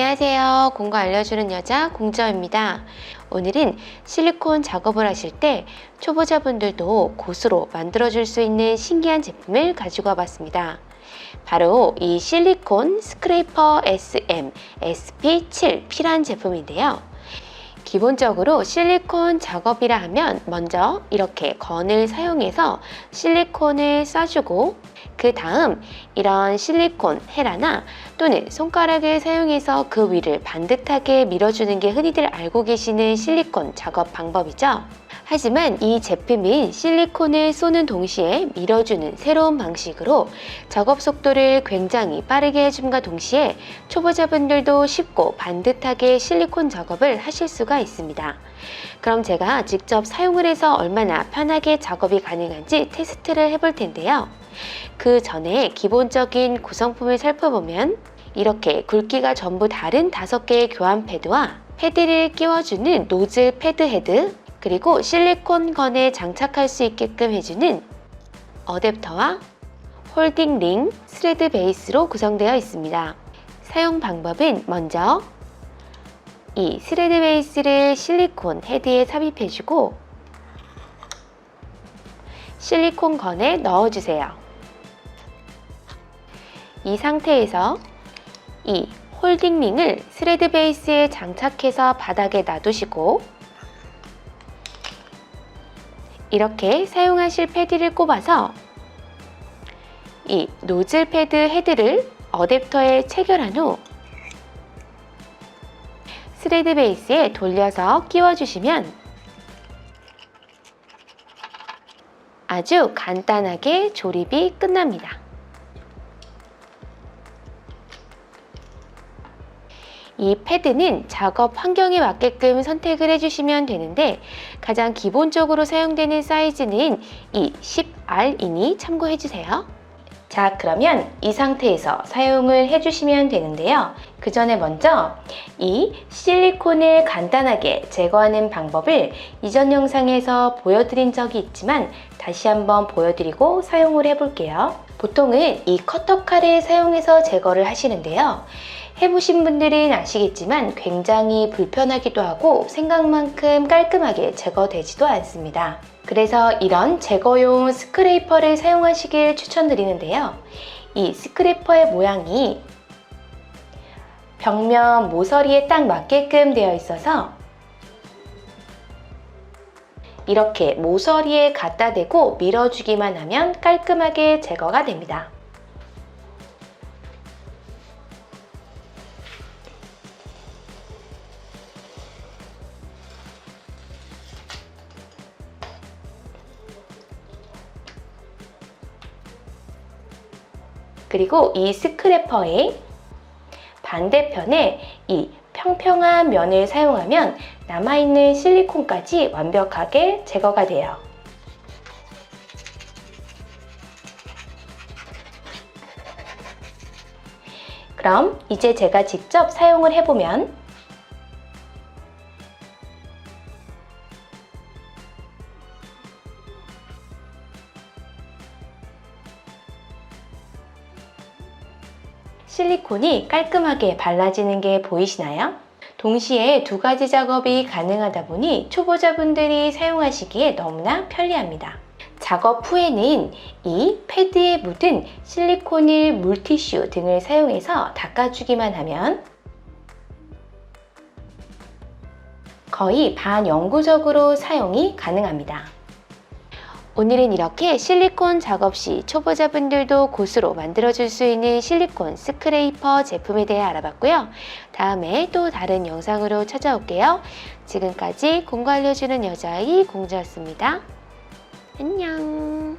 안녕하세요. 공부 알려주는 여자 공주입니다. 오늘은 실리콘 작업을 하실 때 초보자분들도 고스로 만들어줄 수 있는 신기한 제품을 가지고 와봤습니다. 바로 이 실리콘 스크래퍼 SM SP7P란 제품인데요. 기본적으로 실리콘 작업이라 하면 먼저 이렇게 건을 사용해서 실리콘을 쏴주고 그 다음 이런 실리콘 헤라나 또는 손가락을 사용해서 그 위를 반듯하게 밀어주는 게 흔히들 알고 계시는 실리콘 작업 방법이죠. 하지만 이 제품은 실리콘을 쏘는 동시에 밀어주는 새로운 방식으로 작업 속도를 굉장히 빠르게 해줌과 동시에 초보자분들도 쉽고 반듯하게 실리콘 작업을 하실 수가 있습니다. 그럼 제가 직접 사용을 해서 얼마나 편하게 작업이 가능한지 테스트를 해볼 텐데요. 그 전에 기본적인 구성품을 살펴보면 이렇게 굵기가 전부 다른 다섯 개의 교환 패드와 패드를 끼워주는 노즐 패드 헤드 그리고 실리콘 건에 장착할 수 있게끔 해주는 어댑터와 홀딩 링, 스레드 베이스로 구성되어 있습니다. 사용 방법은 먼저 이 스레드 베이스를 실리콘 헤드에 삽입해주고 실리콘 건에 넣어주세요. 이 상태에서 이 홀딩 링을 스레드 베이스에 장착해서 바닥에 놔두시고 이렇게 사용하실 패드를 꼽아서 이 노즐 패드 헤드를 어댑터에 체결한 후 스레드 베이스에 돌려서 끼워주시면 아주 간단하게 조립이 끝납니다. 이 패드는 작업 환경에 맞게끔 선택을 해주시면 되는데 가장 기본적으로 사용되는 사이즈는 이 10R이니 참고해주세요. 자 그러면 이 상태에서 사용을 해주시면 되는데요. 그 전에 먼저 이 실리콘을 간단하게 제거하는 방법을 이전 영상에서 보여드린 적이 있지만 다시 한번 보여드리고 사용을 해볼게요. 보통은 이 커터칼을 사용해서 제거를 하시는데요. 해보신 분들은 아시겠지만 굉장히 불편하기도 하고 생각만큼 깔끔하게 제거되지도 않습니다. 그래서 이런 제거용 스크레이퍼를 사용하시길 추천드리는데요. 이 스크래퍼의 모양이 벽면 모서리에 딱 맞게끔 되어 있어서 이렇게 모서리에 갖다 대고 밀어주기만 하면 깔끔하게 제거가 됩니다. 그리고 이 스크래퍼의 반대편에 이 평평한 면을 사용하면 남아있는 실리콘까지 완벽하게 제거가 돼요. 그럼 이제 제가 직접 사용을 해보면 실리콘이 깔끔하게 발라지는 게 보이시나요? 동시에 두 가지 작업이 가능하다 보니 초보자분들이 사용하시기에 너무나 편리합니다. 작업 후에는 이 패드에 묻은 실리콘을 물티슈 등을 사용해서 닦아주기만 하면 거의 반영구적으로 사용이 가능합니다. 오늘은 이렇게 실리콘 작업 시 초보자분들도 고스로 만들어줄 수 있는 실리콘 스크레이퍼 제품에 대해 알아봤고요. 다음에 또 다른 영상으로 찾아올게요. 지금까지 공부 알려주는 여자아이 공주였습니다. 안녕